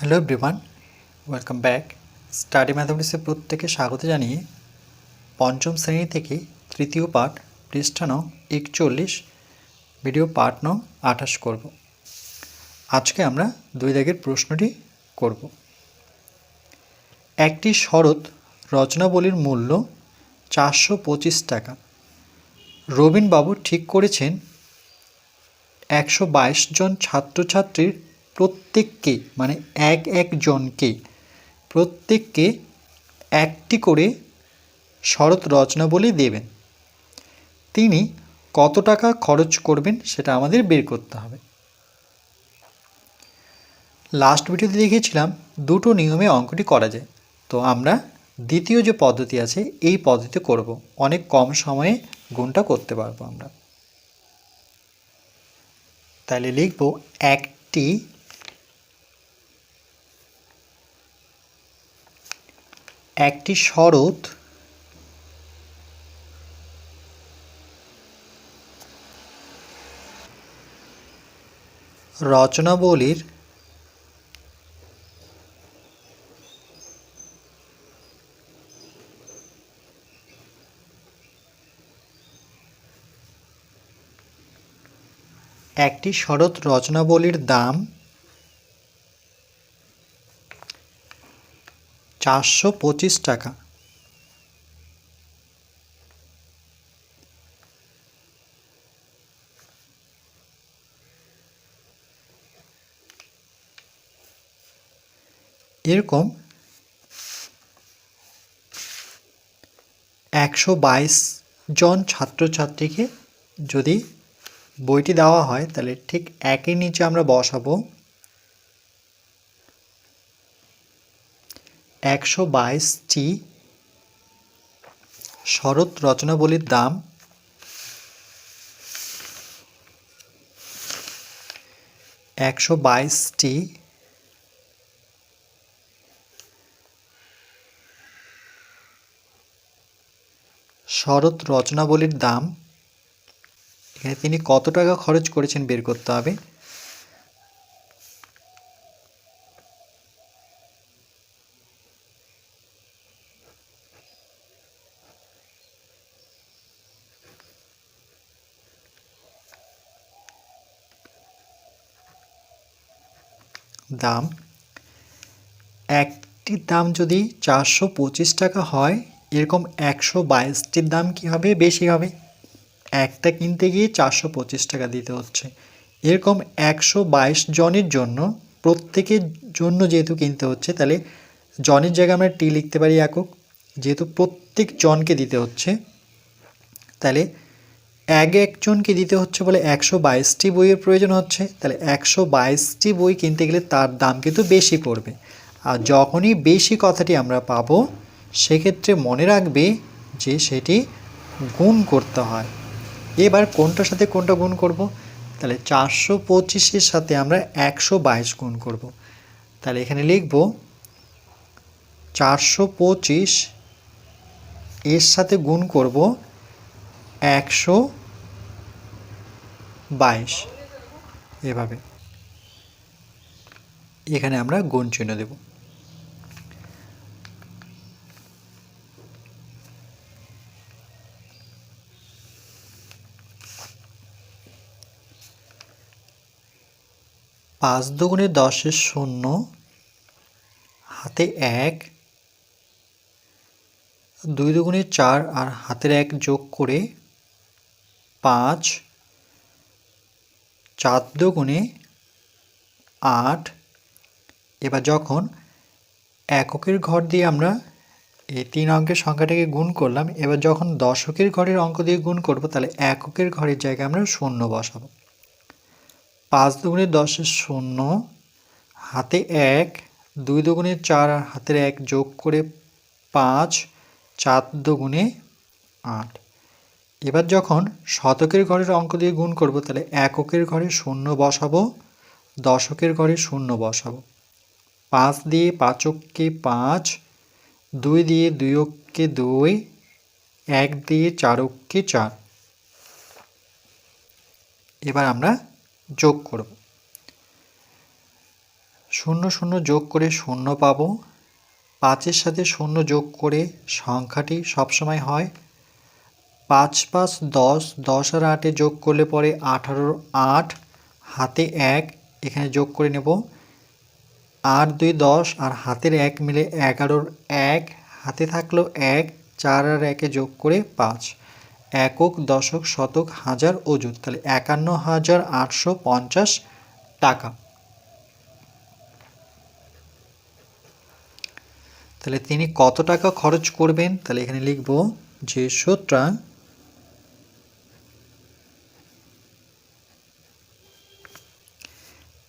Hello everyone, welcome back. Study ম্যাথামেটিক্সে প্রত্যেকে স্বাগত জানিয়ে পঞ্চম শ্রেণি থেকে তৃতীয় পাঠ পৃষ্ঠা নং একচল্লিশ, ভিডিও পাঠ নং আঠাশ করব। আজকে আমরা দুই দাগের প্রশ্নটি করব। একটি শরৎ রচনাবলীর মূল্য চারশো পঁচিশ টাকা। রবীনবাবু ঠিক করেছেন, একশো বাইশ জন ছাত্রছাত্রীর প্রত্যেককে মানে এক একজনকে, প্রত্যেককে একটি করে শরৎ রচনাবলী দেবেন। তিনি কত টাকা খরচ করবেন সেটা আমাদের বের করতে হবে। লাস্ট ভিডিওতে দেখিয়েছিলাম, দুটো নিয়মে অঙ্কটি করা যায়। তো আমরা দ্বিতীয় যে পদ্ধতি আছে, এই পদ্ধতি করব। অনেক কম সময়ে গুণটা করতে পারব আমরা। তাহলে লিখব একটি একটি শরৎ রচনাবলীর একটি শরৎ রচনাবলীর দাম চারশো পঁচিশ টাকা। এরকম একশো বাইশ জন ছাত্রছাত্রীকে যদি বইটি দেওয়া হয়, তাহলে ঠিক একই নিচে আমরা বসাবো। একশো বাইশটি শরৎ রচনাবলীর দাম একশো বাইশটি শরৎ রচনাবলীর দাম এখানে তিনি কত টাকা খরচ করেছেন বের করতে হবে? দাম। একটির দাম যদি চারশো পঁচিশ টাকা হয়, এরকম একশো বাইশটির দাম কি হবে? বেশি হবে। একটা কিনতে গিয়ে চারশো পঁচিশ টাকা দিতে হচ্ছে। এরকম একশো বাইশ জনের জন্য, প্রত্যেকের জন্য যেহেতু কিনতে হচ্ছে, তাহলে জনের জায়গায় আমরা টি লিখতে পারি একক। যেহেতু প্রত্যেক জনকে দিতে হচ্ছে, তাহলে এক একজনকে দিতে হচ্ছে বলে একশো বাইশটি বইয়ের প্রয়োজন হচ্ছে, তাহলে একশো বাইশটি বই কিনতে গেলে তার দাম কিন্তু বেশি পড়বে। আর যখনই বেশি কথাটি আমরা পাবো, সেক্ষেত্রে মনে রাখবে যে সেটি গুণ করতে হয়। এবার কোনটার সাথে কোনটা গুণ করব? তাহলে চারশো পঁচিশের সাথে আমরা একশো বাইশ গুণ করব। তাহলে এখানে লিখব, চারশো পঁচিশ এর সাথে গুণ করব একশো বাইশ। এভাবে। এখানে আমরা গুণ চিহ্ন দেব। পাঁচ দুগুণে দশের শূন্য, হাতে এক। দুই দুগুণে চার আর হাতের এক যোগ করে পাঁচ। চার দুগুণে আট। এবার যখন এককের ঘর দিয়ে আমরা এই তিন অঙ্কের সংখ্যাটাকে গুণ করলাম, এবার যখন দশকের ঘরের অঙ্ক দিয়ে গুণ করব, তাহলে এককের ঘরের জায়গায় আমরা শূন্য বসাবো। পাঁচ দুগুণে দশের শূন্য, হাতে এক, দুই দুগুণে চার হাতের এক যোগ করে পাঁচ, চার দুগুণে আট। এবার যখন শতকের ঘরের অঙ্ক দিয়ে গুণ করব, তাহলে এককের ঘরে শূন্য বসাবো, দশকের ঘরে শূন্য বসাবো। পাঁচ দিয়ে পাঁচককে পাঁচ, দুই দিয়ে দুইককে দুই, এক দিয়ে চারককে চার। এবার আমরা যোগ করব। শূন্য শূন্য যোগ করে শূন্য পাবো। পাঁচের সাথে শূন্য যোগ করে সংখ্যাটি সবসময় হয় পাঁচ পাঁচ দশ দশ আর আটে যোগ করলে পরে আঠারোর আট, হাতে এক, এখানে যোগ করে নেব। আট, দুই, দশ আর হাতের এক মিলে এগারোর এক, হাতে থাকল এক, চার আর একে যোগ করে পাঁচ। একক, দশক, শতক, হাজার অযুত, তাহলে একান্ন হাজার আটশো পঞ্চাশ টাকা। তাহলে তিনি কত টাকা খরচ করবেন? তাহলে এখানে লিখব যে সুতরাং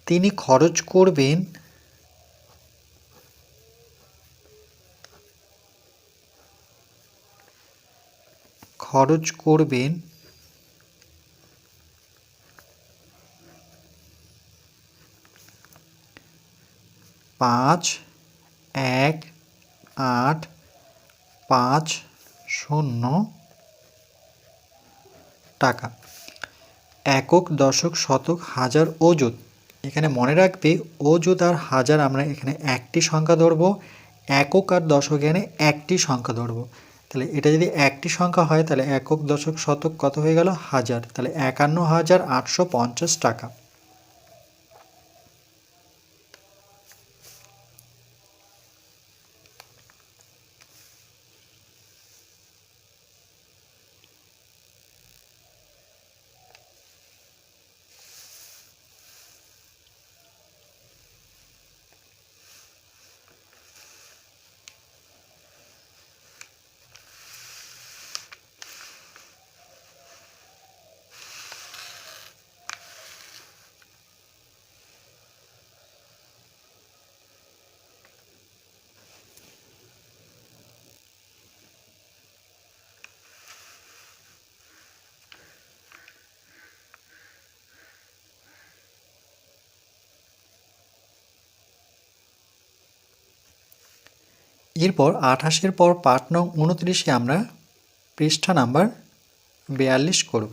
তিনি খরচ করবেন খরচ করবেন পাঁচ, এক, আট, পাঁচ, শূন্য টাকা। একক দশক শতক হাজার অযুত এখানে মনে রাখবে অযুত আর হাজার, আমরা এখানে একটি সংখ্যা ধরবো, একক আর দশক এখানে একটি সংখ্যা ধরবো। তাহলে এটা যদি একটি সংখ্যা হয়, তাহলে একক, দশক, শতক কত হয়ে গেল? হাজার। তাহলে একান্ন হাজার আটশো পঞ্চাশ টাকা। এরপর আঠাশের পর পাট নং উনত্রিশে আমরা পৃষ্ঠা নাম্বার বিয়াল্লিশ করব।